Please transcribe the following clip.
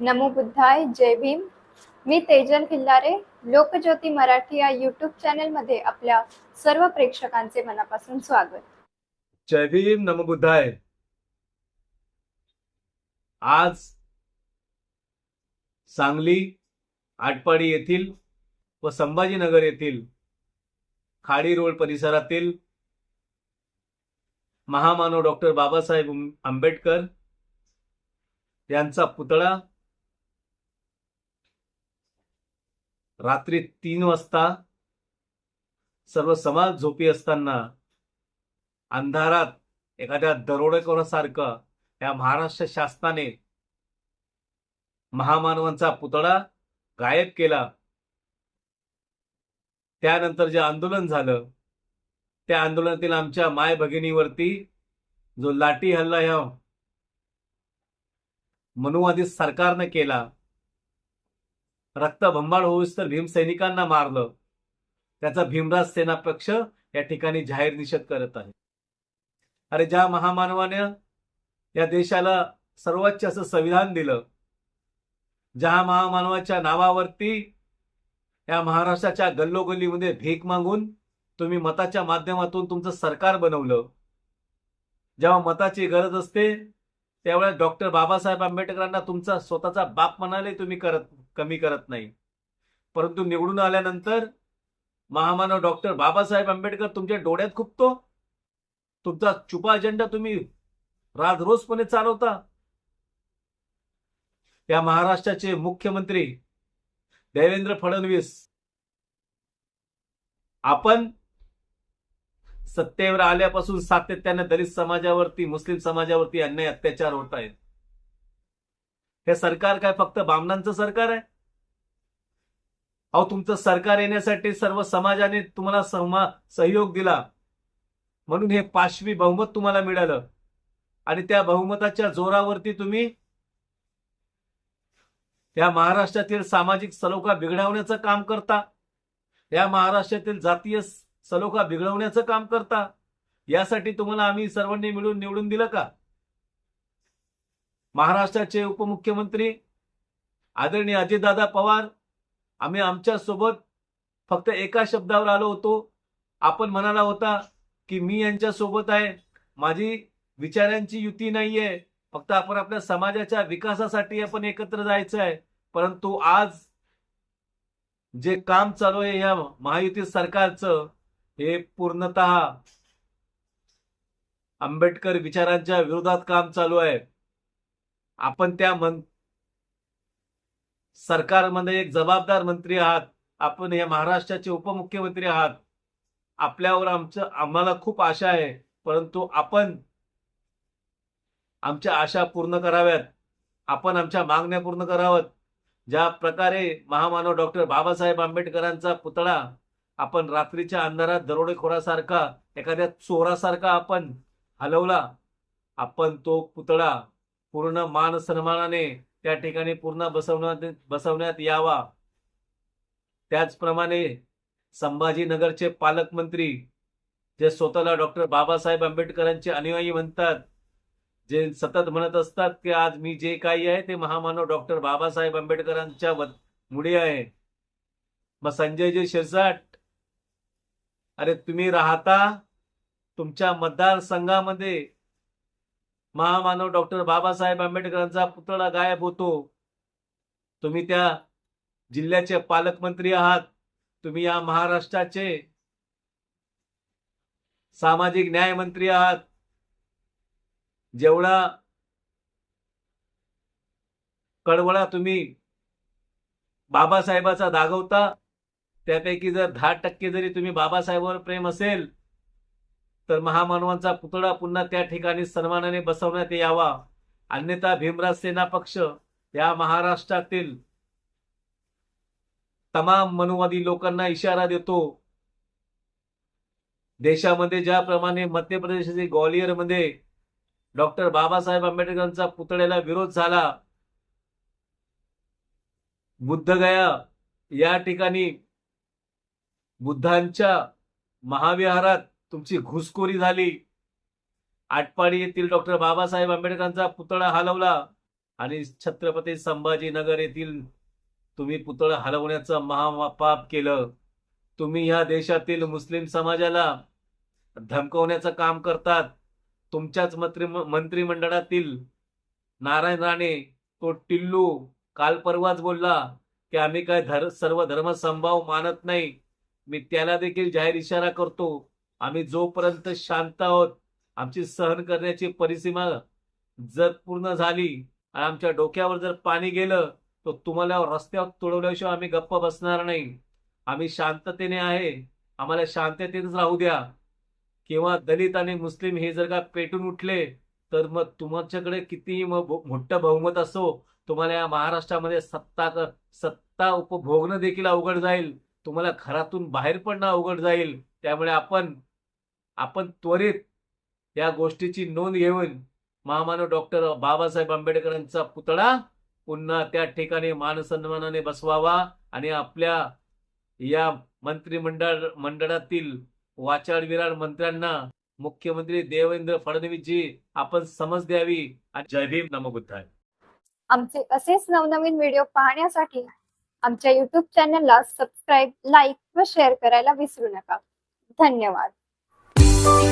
नमो बुद्धाय जय भीम. मी तेजल खिल्लारे लोकज्योती मराठी या युट्यूब चॅनलमध्ये आपल्या सर्व प्रेक्षकांचे मनापासून स्वागत. जय भीम नमो बुद्धाय. आज सांगली आटपाडी येथील व संभाजीनगर येथील खाडी रोड परिसरातील महामानव डॉक्टर बाबासाहेब आंबेडकर यांचा पुतळा रात्री तीन वाजता सर्व समाज झोपी असताना अंधारात एखाद्या दरोडेखोरासारखं या महाराष्ट्र शासनाने महामानवांचा पुतळा गायब केला. त्यानंतर जे आंदोलन झालं त्या आंदोलनातील आमच्या माय भगिनीवरती जो लाठी हल्ला ह्या मनुवादी सरकारनं केला रक्तभंबाळ होऊस तर भीमसैनिकांना मारलं. त्याचा भीमराज सेना पक्ष या ठिकाणी जाहीर निषेध करत आहे. अरे ज्या महामानवाने या देशाला सर्वोच्च असं संविधान दिलं ज्या महामानवाच्या नावावरती या महाराष्ट्राच्या गल्लोगल्लीमध्ये भीक मागून तुम्ही मताच्या माध्यमातून तुमचं सरकार बनवलं जेव्हा मताची गरज असते त्यावेळेस डॉक्टर बाबासाहेब आंबेडकरांना तुमचा स्वतःचा बाप म्हणाले तुम्ही करत कमी करत नाही. परंतु निवडून आल्यानंतर महामानव डॉक्टर बाबासाहेब आंबेडकर तुमच्या डोळ्यात खुपतो. तुमचा चुपा अजेंडा तुम्ही राजरोजपणे चालवता. या महाराष्ट्राचे मुख्यमंत्री देवेंद्र फडणवीस आपण सत्तेवर आल्यापासून सातत्याने दलित समाजावरती मुस्लिम समाजावरती अन्याय अत्याचार होत आहेत. हे सरकार काय फक्त बामणांचं सरकार आहे? अहो तुमचं सरकार येण्यासाठी सर्व समाजाने तुम्हाला समा सहयोग दिला. म्हणून हे पाशवी बहुमत तुम्हाला मिळालं. आणि त्या बहुमताच्या जोरावरती तुम्ही या महाराष्ट्रातील सामाजिक सलोखा बिघडवण्याचं काम करता. या महाराष्ट्रातील जातीय सलोखा बिघडवण्याचं काम करता. यासाठी तुम्हाला आम्ही सर्वांनी मिळून निवडून दिलं का? महाराष्ट्राचे उपमुख्यमंत्री आदरणीय अजितदादा पवार आम्ही आमच्यासोबत फक्त एका शब्दावर आलो होतो. आपण म्हणाला होता की मी यांच्यासोबत आहे. माझी विचारांची युती नाहीये. फक्त आपण आपल्या समाजाच्या विकासासाठी आपण एकत्र जायचं आहे. परंतु आज जे काम चालू आहे या महायुती सरकारचं हे पूर्णतः आंबेडकर विचारांच्या विरोधात काम चालू आहे. आपण त्या मन सरकारमध्ये एक जबाबदार मंत्री आहात. आपण या महाराष्ट्राचे उपमुख्यमंत्री आहात. आपल्यावर आमचं आम्हाला खूप आशा आहे. परंतु आपण आमच्या आशा पूर्ण कराव्यात. आपण आमच्या मागण्या पूर्ण कराव्यात ज्या प्रकारे महामानव डॉक्टर बाबासाहेब आंबेडकरांचा पुतळा आपण रात्रीच्या अंधारात दरोडेखोरासारखा एखाद्या चोरासारखा आपण हलवला आपण तो पुतळा पूर्ण मान सन्मानाने त्या ठिकाणी पूर्ण बसवण्यात बसवण्यात यावा. त्याचप्रमाणे संभाजीनगरचे पालकमंत्री जे स्वतःला डॉक्टर बाबासाहेब आंबेडकरांचे अनुयायी म्हणतात जे सतत म्हणत असतात की आज मी जे काही आहे ते महामानव डॉक्टर बाबासाहेब आंबेडकरांच्या मुळे आहे. मग संजयजी शिरसाट अरे तुम्ही राहता तुमच्या मतदारसंघामध्ये महामानव डॉक्टर बाबासाहेब आंबेडकरांचा पुतळा गायब होतो. तुम्ही त्या जिल्ह्याचे पालकमंत्री आहात. तुम्ही या महाराष्ट्राचे सामाजिक न्याय मंत्री आहात. जेवढा कडवळा तुम्ही बाबासाहेबाचा दागवता त्यापैकी जर दहा टक्के जरी तुम्ही बाबासाहेबांवर प्रेम असेल तर महामानवांचा पुतळा पुन्हा त्या ठिकाणी सन्मानाने बसवण्यात यावा. अन्यथा भीमराज सेना पक्ष या महाराष्ट्रातील तमाम मनुवादी लोकांना इशारा देतो. देशामध्ये ज्याप्रमाणे मध्य प्रदेशातील ग्वालियरमध्ये डॉक्टर बाबासाहेब आंबेडकरांचा पुतळ्याला विरोध झाला. बुद्धगया या ठिकाणी बुद्धांच्या महाविहारात तुमची घुसखोरी झाली. आटपाडी येथील डॉक्टर बाबासाहेब आंबेडकरांचा पुतळा हलवला आणि छत्रपती संभाजीनगर येथील तुम्ही पुतळा हलवण्याचं महापाप केलं. तुम्ही ह्या देशातील मुस्लिम समाजाला धमकवण्याचं काम करतात. तुमच्याच मंत्री मंत्रिमंडळातील नारायण राणे तो टिल्लू काल परवाच बोलला की आम्ही काय धर सर्व धर्म संभाव मानत नाही. मी त्याला देखील जाहीर इशारा करतो. आम्ही जोपर्यंत शांत आहोत आमची सहन करण्याची परिसीमा जर पूर्ण झाली आणि आमच्या डोक्यावर जर पाणी गेलं तर तुम्हाला रस्त्यावर तुडवल्याशिवाय आम्ही गप्प बसणार नाही. आम्ही शांततेने आहे. आम्हाला शांततेतच राहू द्या. किंवा दलित आणि मुस्लिम हे जर का पेटून उठले तर मग तुमच्याकडे कितीही मग मोठं बहुमत असो तुम्हाला या महाराष्ट्रामध्ये सत्ता सत्ता उपभोगणं देखील अवघड जाईल. तुम्हाला घरातून बाहेर पडणं अवघड जाईल. त्यामुळे आपण आपण त्वरित या गोष्टीची नोंद घेऊन महामानव डॉक्टर बाबासाहेब आंबेडकरांचा पुतळा पुन्हा त्या ठिकाणी मानसन्मानाने बसवावा आणि आपल्या या मंत्रिमंडळ मंडळातील वाचाळ विराड मंत्र्यांना मुख्यमंत्री देवेंद्र फडणवीसजी आपण समज द्यावी आणि जय भीम नमबुद्धाय आमचे असेच नवनवीन व्हिडिओ पाहण्यासाठी आमच्या युट्यूब चॅनलला सबस्क्राईब लाईक व शेअर करायला विसरू नका. धन्यवाद. Thank you.